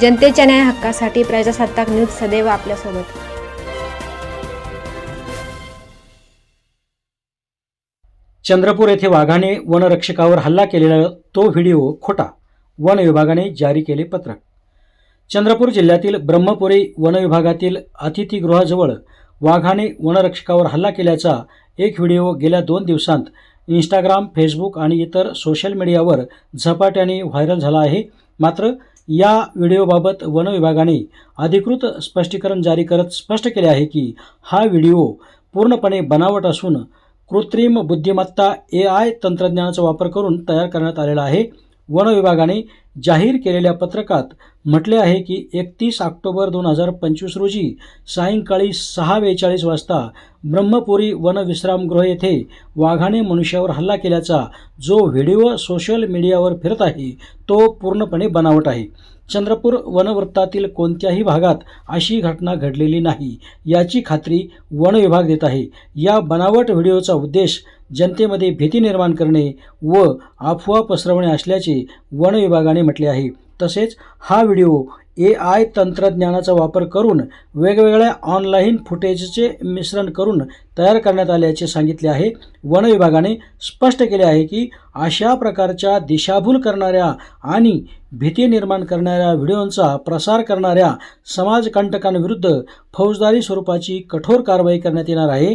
जनतेच्या न्याय हक्कासाठी प्रजासत्ताक न्यूज सदैव आपल्यासोबत. चंद्रपूर येथे वाघाने वनरक्षकावर हल्ला केलेला तो व्हिडिओ खोटा. वन विभागाने जारी केले पत्रक. चंद्रपूर जिल्ह्यातील ब्रह्मपुरी वनविभागातील अतिथीगृहाजवळ वाघाने वनरक्षकावर हल्ला केल्याचा एक व्हिडिओ गेल्या दोन दिवसांत इंस्टाग्राम फेसबुक आणि इतर सोशल मीडियावर झपाट्याने व्हायरल झाला आहे. मात्र या व्हिडिओबाबत वन विभागाने अधिकृत स्पष्टीकरण जारी करत स्पष्ट केले आहे की हा व्हिडिओ पूर्णपणे बनावट असून कृत्रिम बुद्धिमत्ता ए आय तंत्रज्ञानाचा वापर करून तयार करण्यात आलेला आहे. वन विभागाने जाहीर केलेल्या पत्रकात म्हटले आहे की एकतीस ऑक्टोबर दोन हजार पंचवीस रोजी सायंकाळी सहा बेचाळीस वाजता ब्रह्मपुरी वन विश्रामगृह येथे वाघाने मनुष्यावर हल्ला केल्याचा जो व्हिडिओ सोशल मीडियावर फिरत आहे तो पूर्णपणे बनावट आहे. चंद्रपूर वनवृत्तातील कोणत्याही भागात अशी घटना घडलेली नाही याची खात्री वन विभाग देत आहे. या बनावट व्हिडिओचा उद्देश जनतेमध्ये भीती निर्माण करणे व अफवा पसरवणे असल्याचे वन विभागाने म्हटले आहे. तसेच हा व्हिडिओ ए आय तंत्रज्ञानाचा वापर करून वेगवेगळ्या ऑनलाईन फुटेजचे मिश्रण करून तयार करण्यात आल्याचे सांगितले आहे. वन विभागाने स्पष्ट केले आहे की अशा प्रकारच्या दिशाभूल करणाऱ्या आणि भीती निर्माण करणाऱ्या व्हिडिओंचा प्रसार करणाऱ्या समाजकंटकांविरुद्ध फौजदारी स्वरूपाची कठोर कारवाई करण्यात येणार आहे.